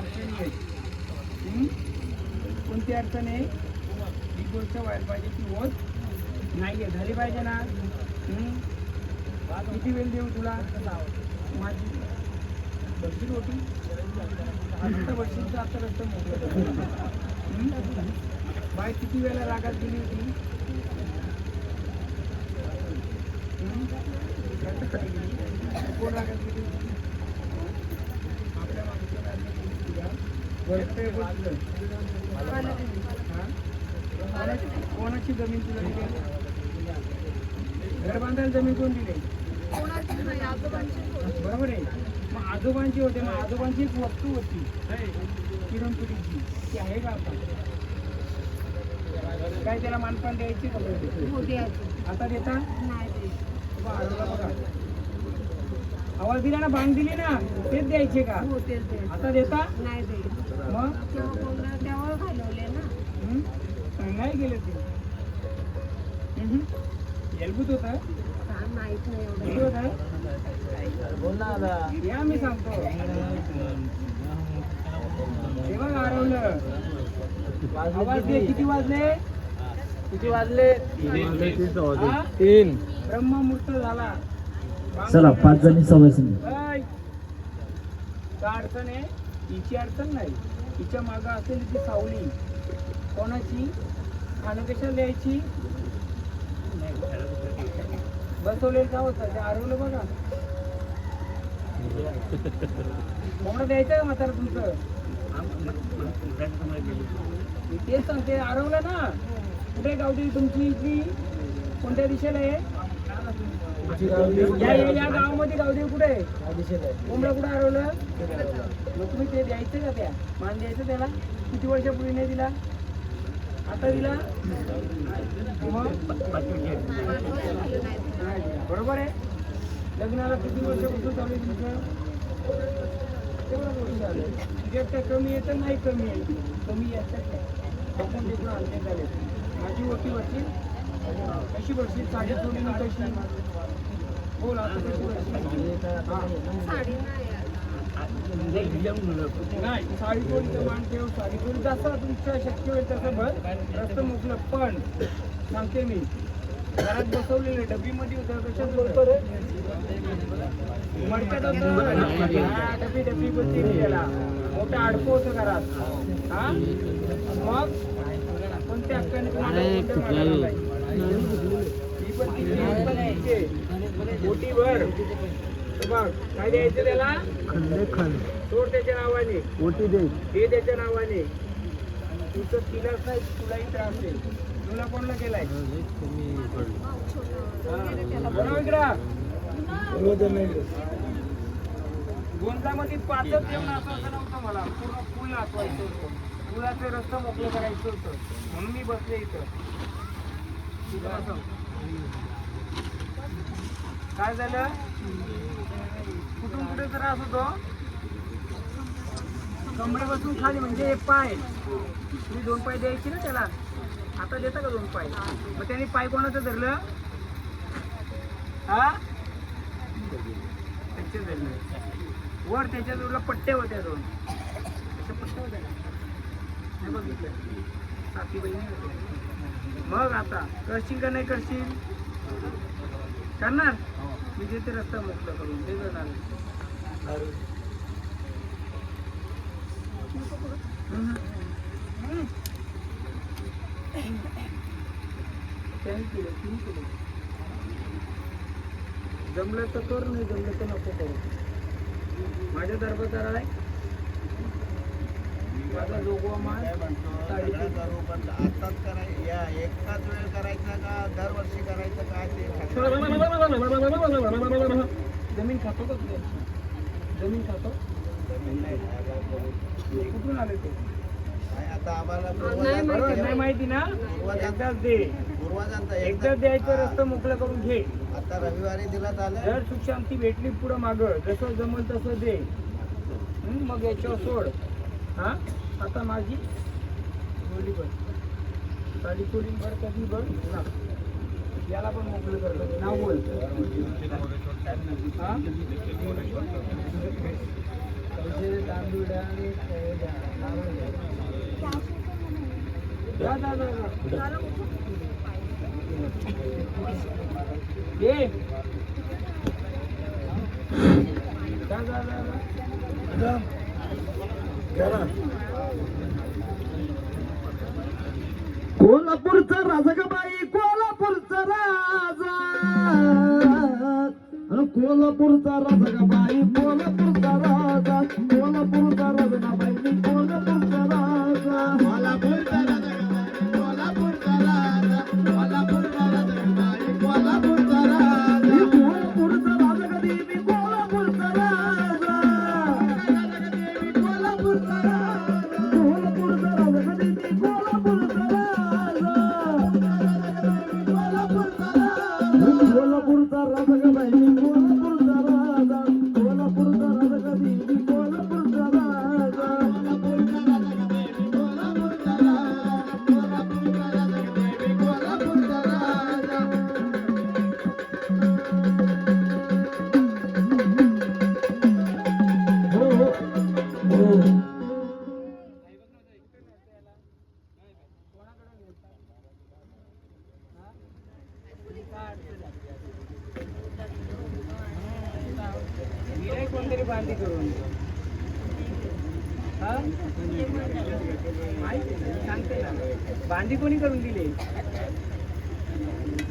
अडचणी आहेत. कोणती अडचण आहे? ही गोष्ट व्हायला पाहिजे की होत नाही आहे झाली पाहिजे ना? किती वेळ देऊ तुला? माझी बसशील होती आता बसशील तर आता रस्ता मोकळं बाय किती वेळा रागात गेली होती? कोण रागात गेली होती आपल्या माणसाला रागात गेली होती का? वरते बसलं. हा? कोणाची जमीन तुला दिली? घर बांधायला जमीन कोण दिली? बरोबर आहे. मग आजोबांची होते मग आजोबांची एक वस्तू होती. किरणपुरीची. ती आहे का आता? काय त्याला मानपान द्यायची? का बरं? आता देता? बा, आडवला बघा. आवाज दिला ना बांग दिली ना तेच द्यायचे का? आता देता? मग? हं? नाही गेले ते. हं? एलबूत होतं? किती होतं? या मी सांगतो. हे बघ हरवलं आवाज दे किती वाजले? किती वाजले? हा? तीन. ब्रह्ममुहूर्त झाला. चला पाच जणी सवासनी अडचण आहे? हिची अडचण नाही. हिच्या मागं असेल ती सावली. कोणाची? खाणं लिहायची द्यायची? बसवलेलं का होतं ते हरवलं बघा. कोणाला द्यायचं का म्हातारा तुमचं? तेच सांगते हरवलं ना. कुठे गावठी तुमची इथली? कोणत्या दिशेला आहे? या या- या गावामध्ये गावदेव कुठे आहे? कोंबडा कुठे हरवलं? मग तुम्ही ते द्यायचं का त्या? मान द्यायचं त्याला? किती वर्षापूर्वी नाही दिला? आता दिला? मग? बरोबर आहे. लग्नाला किती वर्षापासून चालू आहे तुमचं? तेवढंच वर्ष आलं म्हणजे तुझ्यात कमी येतं नाही कमी आहे. कमी येतात आपण देखील आणले झाले माझी ओटी वरची कशी बसली? साडी जोडीने कशी? बोल आता कशी बसली? नाही साडी चोरीचं मान ठेव साडी चोरी जसं तुमचं शक्य होईल तसं भर. रस्तं मोकलं पण सांगते मी घरात बसवलेलं डबीमध्ये होतं कशात होतं? मडक्यात होतं. हा, डबी डबी बोलते मी त्याला. मोठं आडकं होतं घरात. हा? मग? कोणत्या हक्काने तुम्हाला मोठी भर बघ काय द्यायचं त्याला सोड त्याच्या नावाने ओटी दे हे त्याच्या नावाने तुझं तिला काय तुलाही त्रास आहे तुला कोणला केलाय गोंदामध्ये पाचच येऊन असं नव्हतं मला पूर्ण पूल नाचवायचं होतं पुलाचं रस्ता मोकळं करायचं होतं म्हणून मी बसले इथं काय झालं? कुठून कुठे असं होतं कमरे बसून खाली म्हणजे एक पाय. तुम्ही दोन पाय द्यायचे ना त्याला? आता देता का दोन पाय? मग त्याने पाय कोणाचं धरलं? हा? त्यांचे धरलं. वर त्याच्या जोडला पट्ट्या होत्या दोन. त्याच्या पट्ट्या होत्या. बघितलं साथी बहिणी होत्या. मग आता करशील का नाही करशील? करणार? मी देते रस्ता मोकळा करून ते करणार हम्म. हम्म. त्यांनी केलं तुम्ही केलं जमलं तर कर नाही जमलं तर नको करू. माझ्या दरबार आहे. माझा जोगवा मान साडेतीन आताच कराय या एकाच वेळ करायचा का? दरवर्षी करायचं काय ते जमीन खातो का तुझ्या जमीन खातो? कुठून आले ते? आता आम्हाला नाही माहिती ना. एकदाच दे. पूर्वजांचा एकदाच द्यायचं रस्ता मोकळं करून घे. आता रविवारी दिला झालं जर सुख शांती भेटली पुढं माग जसं जमल तसं दे. मग याच्यावर सोड. हा? आता माझी बोली पण साडी कोळी भर कधी बघ ना. याला पण मोकळं करतो नाव बोल. हा? पैसे तांदूळ द्या आणि हे ये. जा, जा, जा. कोल्हापूरचा राजा का बाई कोल्हापूरचा राजा. कोल्हापूरचा राजा का बाई कोल्हापूर बांधी कोणी करून दिली?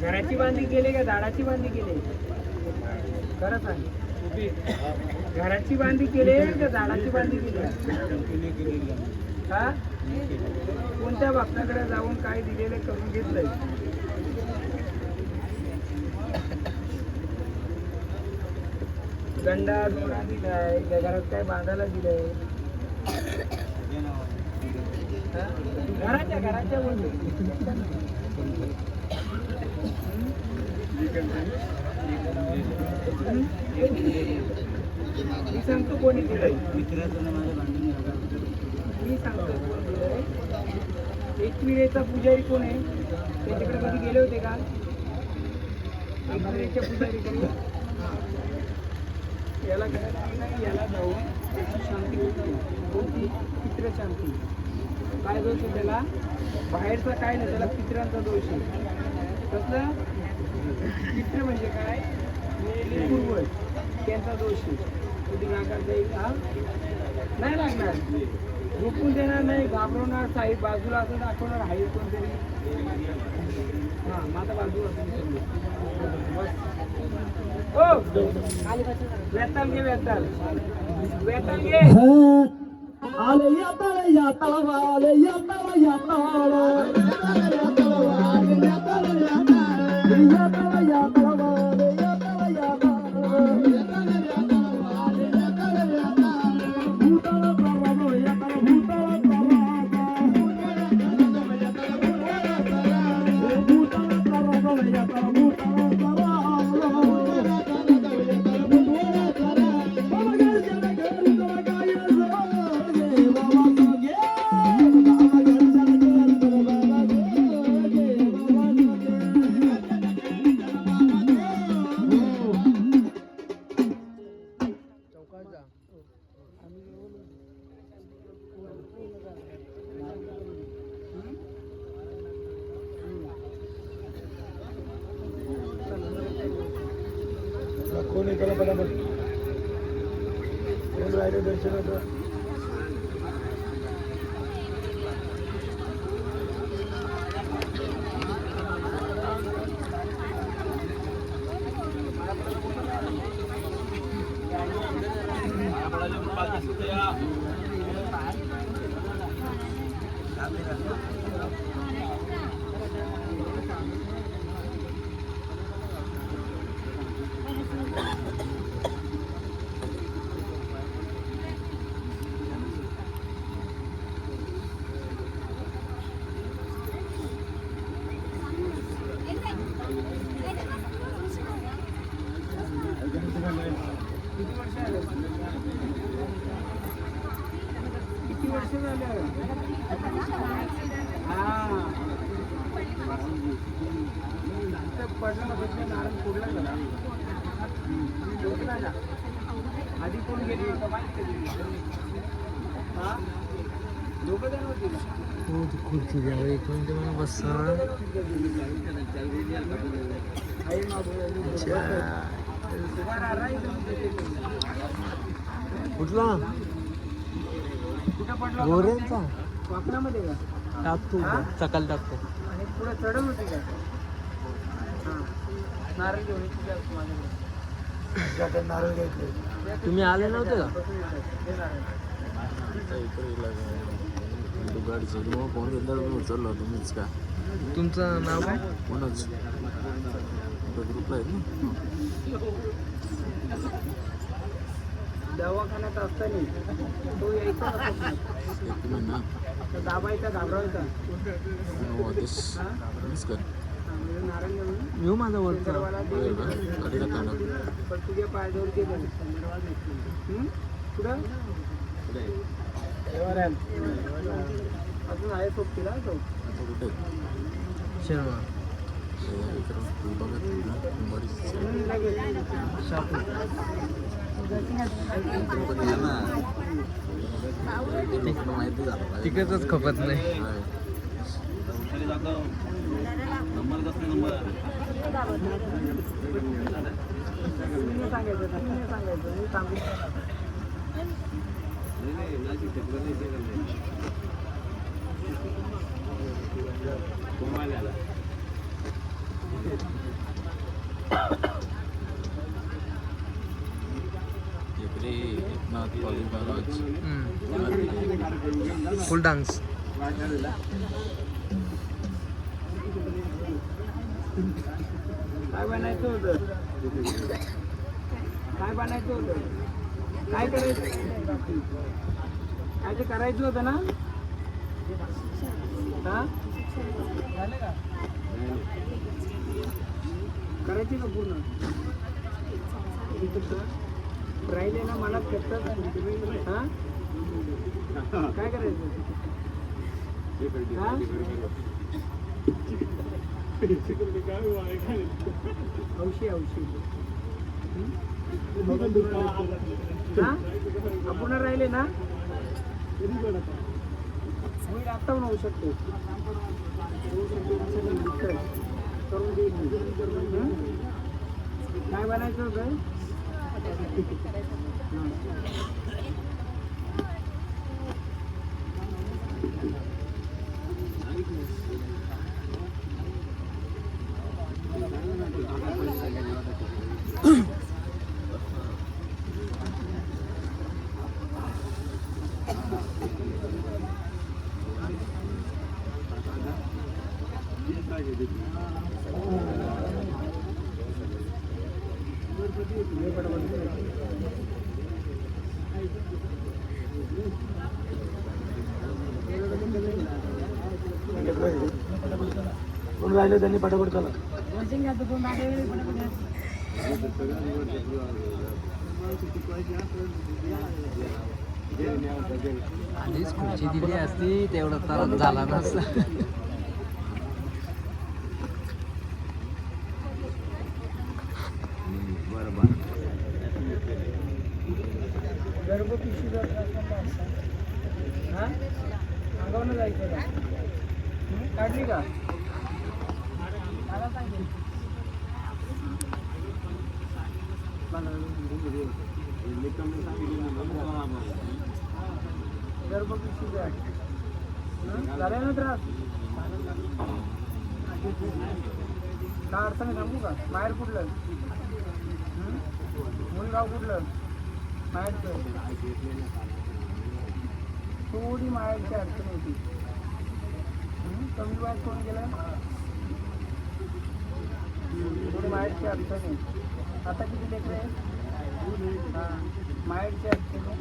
घराची बांधी केली का झाडाची बांधी केली? खरं सांग घराची बांधी केली का झाडाची बांधी केली? हा? कोणत्या बापनाकडे जाऊन काय दिलेलं करून घेतलंय? गंडा दोरा दिलाय घरात काय बांधायला दिलंय? घराच्या घराच्या बोलू मी सांगतो कोणी दिलंय मी सांगतो. एक मिळेचा पुजारी कोण आहे? त्याच्याकडे कधी गेले होते का? एकविरेच्या पुजारीकडे याला घरात नाही याला जाऊन त्याची शांती होती. होती पित्र शांती. काय दोष आहे त्याला बाहेरचा काय नाही त्याला पित्रांचा दोष आहे. कसलं? पित्र म्हणजे काय? पूर्वज त्यांचा दोष आहे. कधी नाकार जाईल हा नाही लागणार. झोपून देणार नाही घाबरवणार साहेब बाजूला असं दाखवणार आहे कोणतरी. हा माझा बाजू असं बस ओ वेताल घे वेताल वेताल घे आले याताळ याताळ आले याताळ मिनिट कुठला? गोऱ्यांचा? का टाकतो. हा? टाकतो. आणि पुढे होती का? नारळ घेऊन माझ्याकडे नारळ घ्यायचे तुम्ही आले नव्हते का मग फोन तुम्ही उचलला तुम्हीच का? तुमचं नाव काय? कोणच ग्रुपला आहेत ना? दवाखान्यात असताना तो यायचा तर दाबायचा घाबरायचा? आदेश हा? तुम्हीच का हा, म्हणजे येऊ माझा वरचा शंकरवाला दे. बरं का गाडीला काढा पण तुझ्या बघ. हं? कुठं? अजून आहे सोबतीला तो? कुठे? शर्मा. माहिती झालं तिकडच खपत नाही. नाही फुल डान्स. काय बनायचं होतं? काय बनायचं होतं? काय करायचं? काय ते करायचं होतं ना? झालं का? करायची का पूर्ण? राहिले ना मनात हां हा? काय करायचं? हा? हौशी हौशी हा? राहिले ना? पण होऊ शकतो. करून देईल? काय बनायचं होतं हां. कोण राहिलं त्यांनी पटापट चला आधीच खुर्ची दिली असती तेवढं तर झाला नसता घरगुती शुगर हा अंगावनं जायचं का हं? काढली का मला सांगेल घरगुती शुगर हं? झाले ना त्रास काय अडचणी सांगू का बाहेर कुठलं मुलगाव कुठलं माहेरचं थोडी माहेरची अडचण होती कमी वयात कोण गेलं थोडी माहेरची अडचण आहे आता किती लेकर आहे हां माहेरची अडचण आहे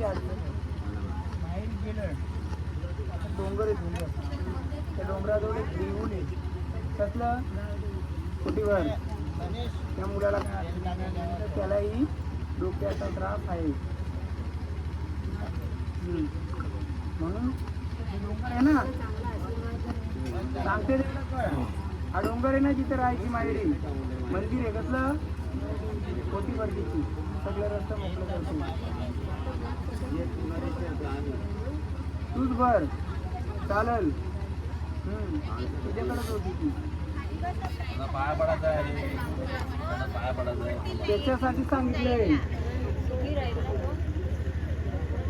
अडचण गेलं. डोंगर आहे डोंगर. त्या डोंगराजवळ एक देऊन आहे. कसलं कुटीवर त्या मुलाला तर त्यालाही डोक्याचा त्रास आहे. म्हणून डोंगर आहे ना? सांगते हा डोंगर आहे ना जिथे राहायची मायडी मंदिर आहे. कसलं? कोटी सगळं रस्ता मोकळं करतो. तूच बर चालेल. हम्म. तुझ्याकडेच होती ती. पाया पडायचा आहे. पाया पडायचा आहे. त्याच्यासाठी सांगितलंय.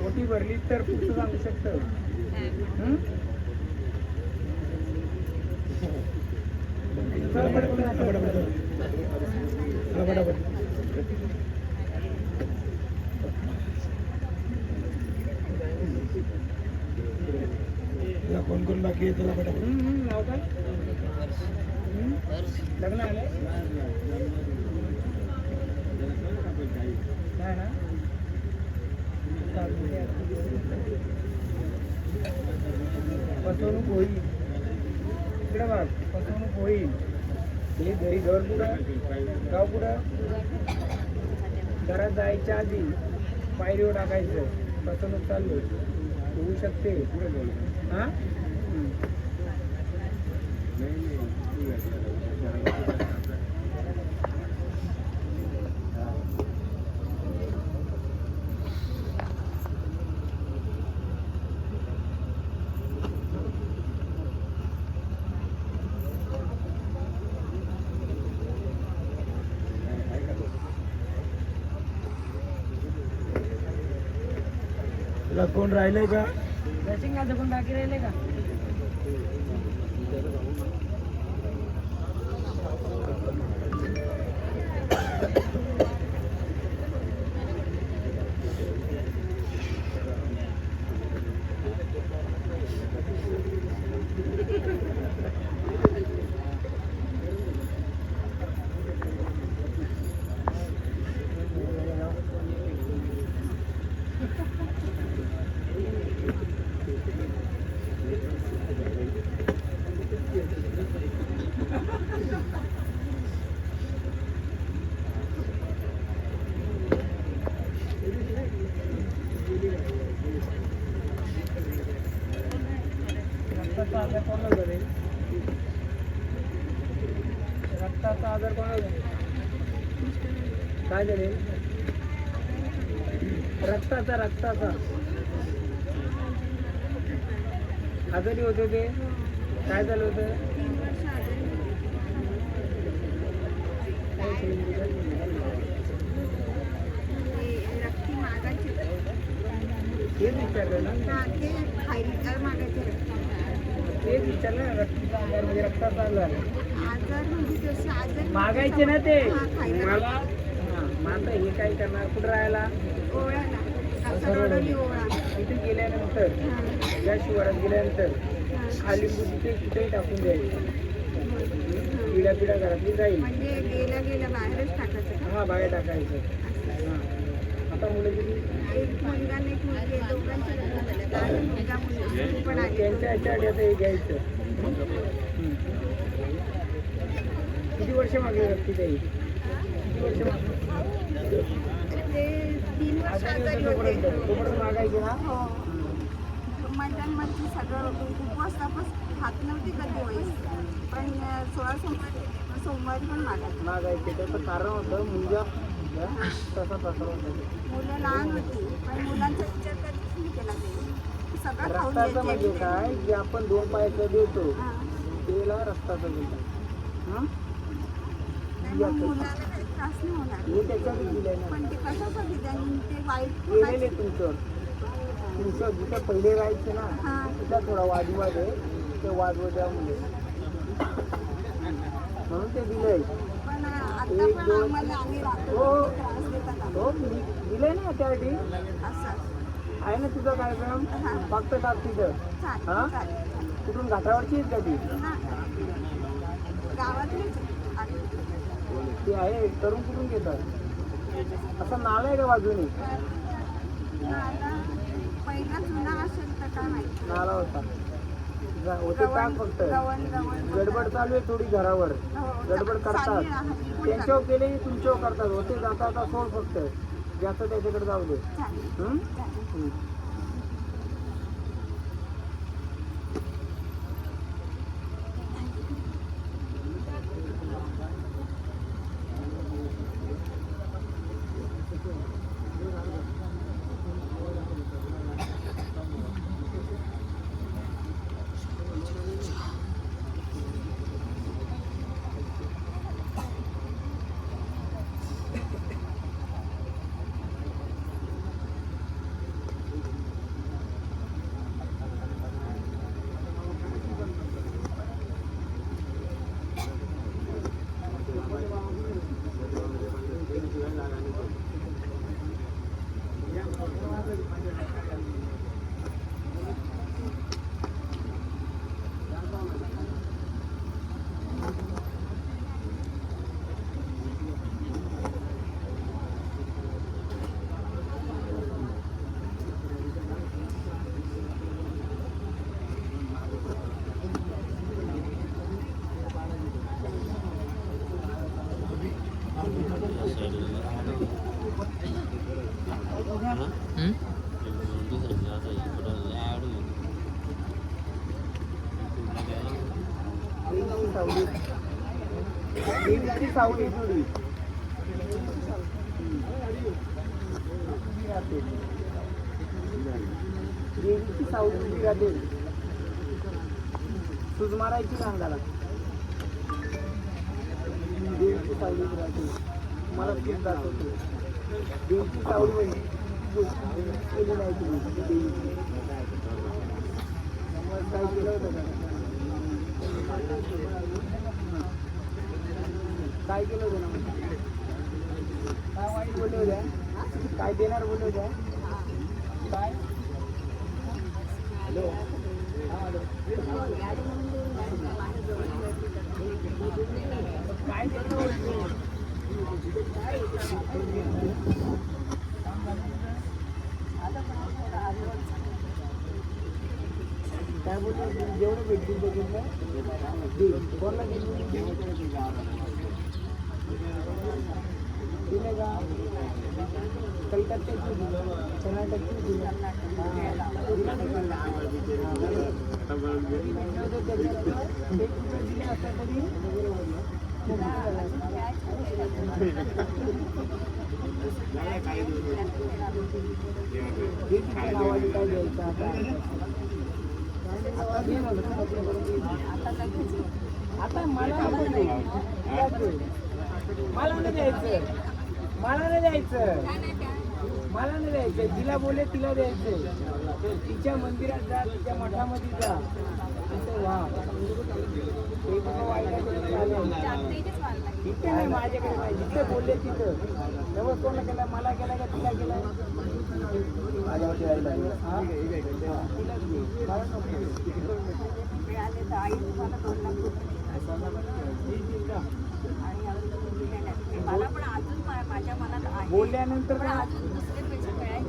मोठी भरली तर पुढचं सांगू शकतं हम्म? चल पटकन. फोन करून बाकी आहे तुला पटापट हम्म, हम्म, नाव काय हम्म? लग्न आलंय नाही ना चालतंय. फसवणूक होईल इकडे बघ फसवणूक होईल हे घरी घर कुठं गाव कुठं घरात जायच्या आधी पायरीवर टाकायचं फसवणूक चालू होऊ शकते हा कोण राहिले का? कोण बाकी राहिले का रक्ताचा आजार कोणाला झाले रक्ताचा आजार कोणाला झाले काय झाले रक्ताचा रक्ताचा. आजारी होते ते. काय झालं होतं? तेच विचारलं ना. तेच विचारलं ना रक्ताचा आजार म्हणजे रक्ताचा आजार. म्हणजे मागायचे ना ते. मला आता हे काय करणार? कुठं राहायला? तिथे गेल्यानंतर या शिवारात गेल्यानंतर. खाली तिथे कुठेही टाकून द्यायचं. पिढ्या पिढ्या घरातली जाईल. म्हणजे हा बाहेर टाकायचं. हा. आता मुलं किती? त्यांच्या ह्याच्यासाठी आता हे घ्यायचं. किती वर्ष मागे रक्ती ताई किती वर्ष मागे? ते तीन वर्ष आजारी आजारी होतं होते तोपर्यंत तोपर्यंत मागायचे ना हो मैदानमध्ये सगळं उपवास तापस खात नव्हती कधी वेळेस पण सोळा सोमवार पण मागायचे मागायचे त्याचं कारण होतं मुलगा तसा तसा होता मुलं लहान होती पण मुलांचा विचार कधीच नाही केला ते सगळं रक्ताचं म्हणजे. काय जे आपण दोन पायाचं देतो. त्याला रक्ताचं बोलतात हं? तुमचं तुमचं जिथं पहिले राहायचे ना तिथला थोडा वादविवाद आहे ते वादविवाद त्यामुळे म्हणून ते दिलंय एक, दोन. हो. हो दिलंय ना त्यासाठी असं आहे ना तुझा कार्यक्रम. फक्त टाक तिथं हा? कुठून घाटावरची आहेत का ती. ती आहे करून कुठून घेतात? असं नाव आहे का बाजूने? नाला होता. होते गव्हाण फक्त. गडबड चालू आहे थोडी घरावर. हो, गडबड करतात. त्यांच्यावर केले तुमच्यावर करतात. होते जाता आता सोड फक्त. जास्त त्याच्याकडे जाऊ दे चालेल हं? चालेल हं. देवीची सावली देवीची सावली थोडी देवीची सावली उभी राहते सूज मारायची ना अंगाला देवीची सावली उभी राहते मला सूज दाखवते देवीची सावली म्हणजे केली नाही तुम्ही देवीची काय केलं होतं का? काय केलं होतं ना काय वाईट बोलले होत्या काय देणार बोलले होत्या काय? हॅलो? हा हॅलो? काय देणार बोलले? काय जेवढं भेटतील बघितलं कोणाला दिलं का कलकत्त्याची दिलं कर्नाटकची दिलं असता तरी काय द्यायचं आता आता मला मला नाही द्यायचं मला नाही द्यायचं मला नाही द्यायचं जिला बोले तिला द्यायचं तिच्या मंदिरात जा तिच्या मठामध्ये जा असं वा ते इथे नाही माझ्याकडे नाही जिथे बोलले तिथं नवस कोणला केला मला केला का तिला केला माझ्यावरती हा? मला तर आई तुम्हाला दोन लाख रुपये पण अजून माझ्या मनात बोलल्यानंतर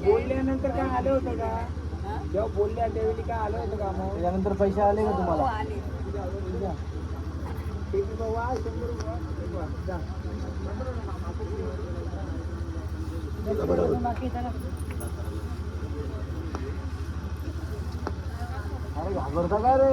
बोलल्यानंतर काय आलं होतं का हा? जेव्हा बोलल्या त्यावेळी काय आलं होतं का मग त्याच्यानंतर पैसे आले का हो, आले जा. ते बी बाबा शंभर रुपये. अरे घाबरता काय रे